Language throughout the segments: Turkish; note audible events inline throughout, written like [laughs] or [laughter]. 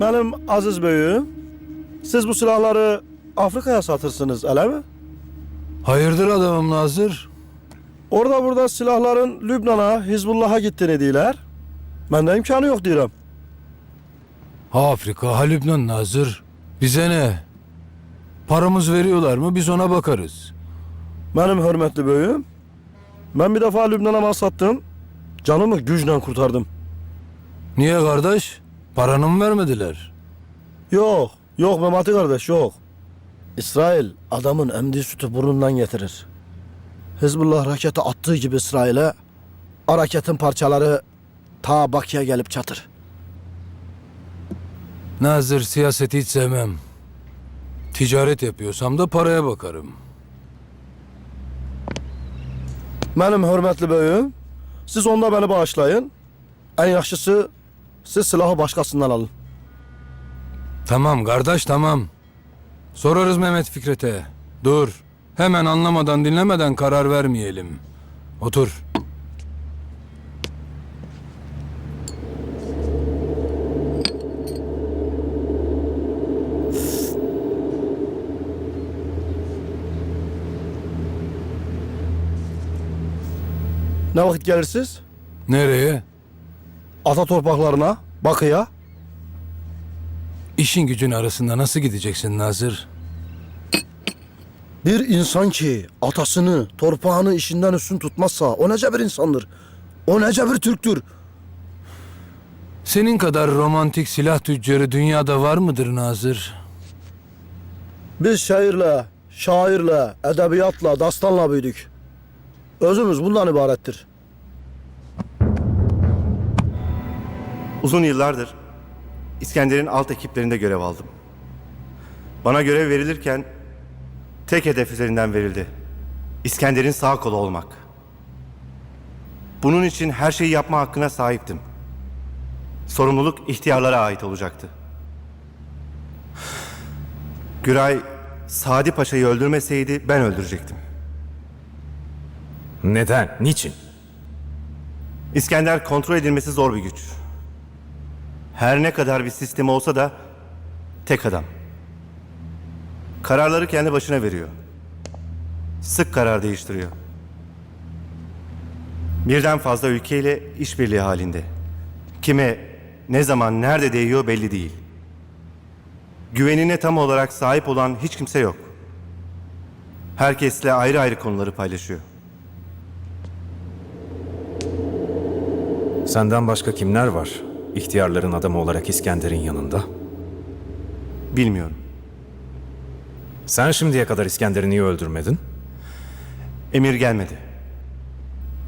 Benim aziz böyüğüm, siz bu silahları Afrika'ya satırsınız, öyle mi? Hayırdır adamım Nazır? Orada burada silahların Lübnan'a, Hizbullah'a gittiğini diyorlar. Bende imkanı yok diyorum. Ha Afrika, ha Lübnan Nazır. Bize ne? Paramız veriyorlar mı biz ona bakarız. Benim hürmetli böyüğüm, ben bir defa Lübnan'a mal sattım, canımı güçle kurtardım. Niye kardeş? Paranı mı vermediler? Yok, yok Memati kardeş yok. İsrail adamın emdiği sütü burnundan getirir. Hizbullah raketi attığı gibi İsrail'e, o raketin parçaları ta Bakü'ye gelip çatır. Nazır siyaseti hiç sevmem. Ticaret yapıyorsam da paraya bakarım. Benim hürmetli böyüğüm, siz onda beni bağışlayın. En yaxşısı siz silahı başkasından alın. Tamam kardeş tamam. Sorarız Mehmet Fikret'e. Dur. Hemen anlamadan dinlemeden karar vermeyelim. Otur. Ne vakit gelirsiniz? Nereye? Ata torpaklarına, Bakı'ya. İşin gücün arasında nasıl gideceksin Nazır? Bir insan ki atasını, torpağını işinden üstün tutmazsa o nece bir insandır? O nece bir Türktür? Senin kadar romantik silah tüccarı dünyada var mıdır Nazır? Biz şairle, şairle, edebiyatla, dastanla büyüdük. Özümüz bundan ibarettir. Uzun yıllardır İskender'in alt ekiplerinde görev aldım. Bana görev verilirken tek hedef üzerinden verildi. İskender'in sağ kolu olmak. Bunun için her şeyi yapma hakkına sahiptim. Sorumluluk ihtiyarlara ait olacaktı. Güray Sadi Paşa'yı öldürmeseydi ben öldürecektim. Neden? Niçin? İskender kontrol edilmesi zor bir güç. Her ne kadar bir sistemi olsa da tek adam. Kararları kendi başına veriyor. Sık karar değiştiriyor. Birden fazla ülkeyle işbirliği halinde. Kime, ne zaman, nerede değiyor belli değil. Güvenine tam olarak sahip olan hiç kimse yok. Herkesle ayrı ayrı konuları paylaşıyor. Senden başka kimler var? İhtiyarların adamı olarak İskender'in yanında. Bilmiyorum. Sen şimdiye kadar İskender'i niye öldürmedin? Emir gelmedi.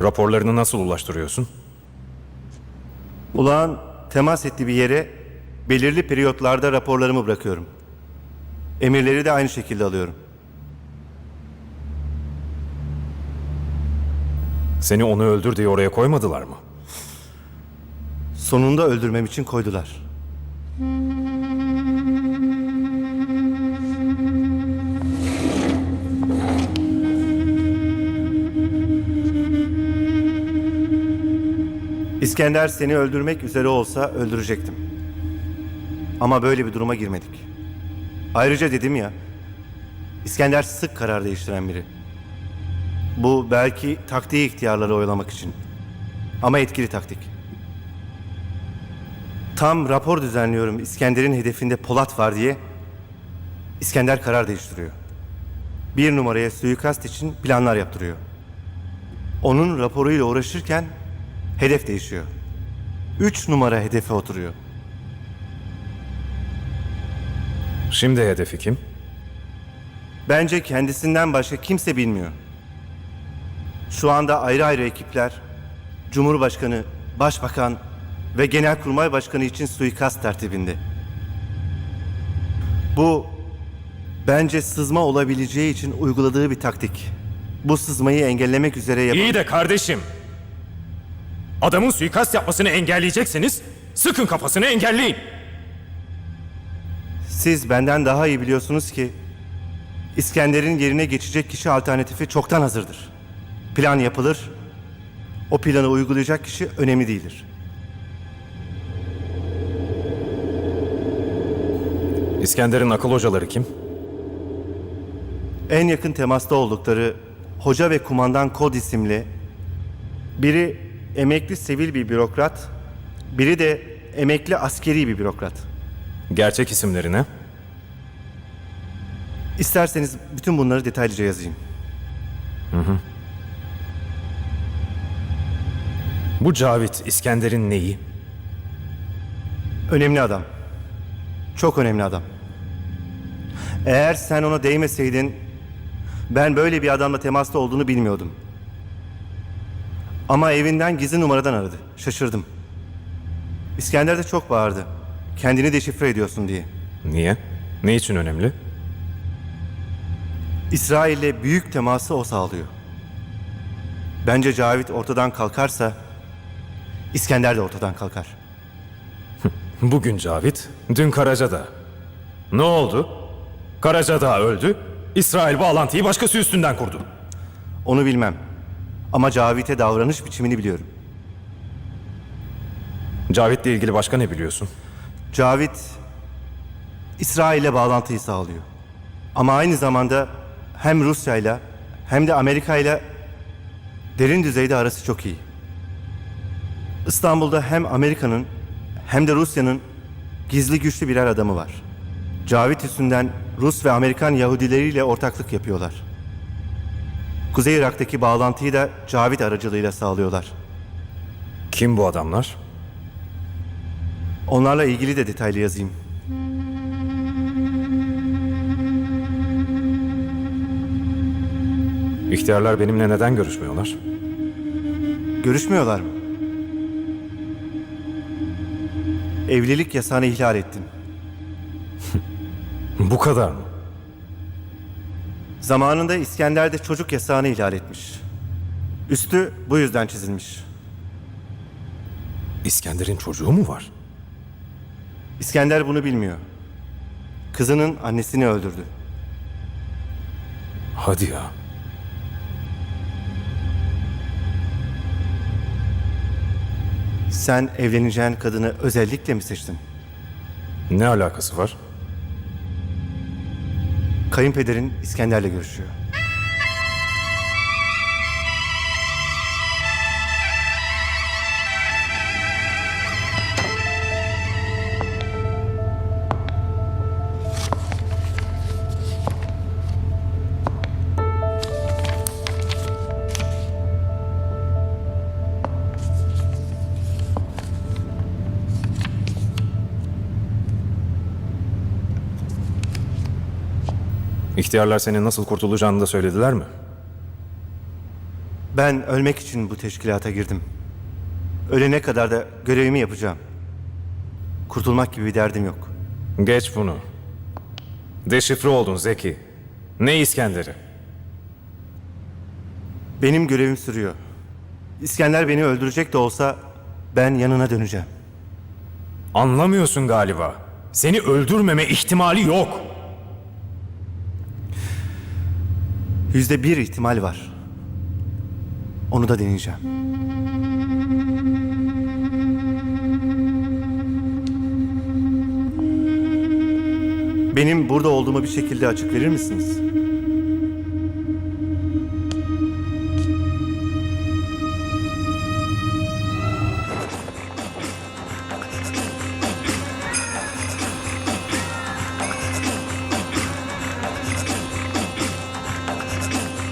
Raporlarını nasıl ulaştırıyorsun? Ulağın temas ettiği bir yere belirli periyotlarda raporlarımı bırakıyorum. Emirleri de aynı şekilde alıyorum. Seni onu öldür diye oraya koymadılar mı? Sonunda öldürmem için koydular. İskender seni öldürmek üzere olsa öldürecektim. Ama böyle bir duruma girmedik. Ayrıca dedim ya, İskender sık karar değiştiren biri. Bu belki taktiği ihtiyarları oyalamak için. Ama etkili taktik. Tam rapor düzenliyorum İskender'in hedefinde Polat var diye. İskender karar değiştiriyor. Bir numaraya suikast için planlar yaptırıyor. Onun raporuyla uğraşırken hedef değişiyor. Üç numara hedefe oturuyor. Şimdi hedefi kim? Bence kendisinden başka kimse bilmiyor. Şu anda ayrı ayrı ekipler, Cumhurbaşkanı, Başbakan ve Genelkurmay Başkanı için suikast tertibinde. Bu bence sızma olabileceği için uyguladığı bir taktik. Bu sızmayı engellemek üzere yap- İyi de kardeşim. Adamın suikast yapmasını engelleyecekseniz sıkın kafasını engelleyin. Siz benden daha iyi biliyorsunuz ki İskender'in yerine geçecek kişi alternatifi çoktan hazırdır. Plan yapılır. O planı uygulayacak kişi önemli değildir. İskender'in akıl hocaları kim? En yakın temasta oldukları hoca ve kumandan Kod isimli biri emekli sivil bir bürokrat, biri de emekli askeri bir bürokrat. Gerçek isimleri ne? İsterseniz bütün bunları detaylıca yazayım. Bu Cavit, İskender'in neyi? Önemli adam. Çok önemli adam. Eğer sen ona değmeseydin ben böyle bir adamla temasta olduğunu bilmiyordum. Ama evinden gizli numaradan aradı. Şaşırdım. İskender de çok bağırdı. Kendini deşifre ediyorsun diye. Niye? Ne için önemli? İsrail'le büyük teması o sağlıyor. Bence Cavit ortadan kalkarsa İskender de ortadan kalkar. Bugün Cavit, dün Karacadağ. Ne oldu? Karacadağ öldü, İsrail bağlantıyı başkası üstünden kurdu. Onu bilmem. Ama Cavit'e davranış biçimini biliyorum. Cavit'le ilgili başka ne biliyorsun? Cavit İsrail'le bağlantıyı sağlıyor. Ama aynı zamanda hem Rusya'yla hem de Amerika'yla derin düzeyde arası çok iyi. İstanbul'da hem Amerika'nın hem de Rusya'nın gizli güçlü birer adamı var. Cavit üstünden Rus ve Amerikan Yahudileriyle ortaklık yapıyorlar. Kuzey Irak'taki bağlantıyı da Cavit aracılığıyla sağlıyorlar. Kim bu adamlar? Onlarla ilgili de detaylı yazayım. İhtiyarlar benimle neden görüşmüyorlar? Görüşmüyorlar mı? Evlilik yasağını ihlal ettin. [laughs] Bu kadar mı? Zamanında İskender de çocuk yasağını ihlal etmiş. Üstü bu yüzden çizilmiş. İskender'in çocuğu mu var? İskender bunu bilmiyor. Kızının annesini öldürdü. Hadi ya. Sen evleneceğin kadını özellikle mi seçtin? Ne alakası var? Kayınpederin İskender'le görüşüyor. İhtiyarlar senin nasıl kurtulacağını da söylediler mi? Ben ölmek için bu teşkilata girdim. Ölene kadar da görevimi yapacağım. Kurtulmak gibi bir derdim yok. Geç bunu. Deşifre oldun Zeki. Ne İskender'i? Benim görevim sürüyor. İskender beni öldürecek de olsa ben yanına döneceğim. Anlamıyorsun galiba. Seni öldürmeme ihtimali yok. Yüzde bir ihtimal var. Onu da deneyeceğim. Benim burada olduğumu bir şekilde açık verir misiniz?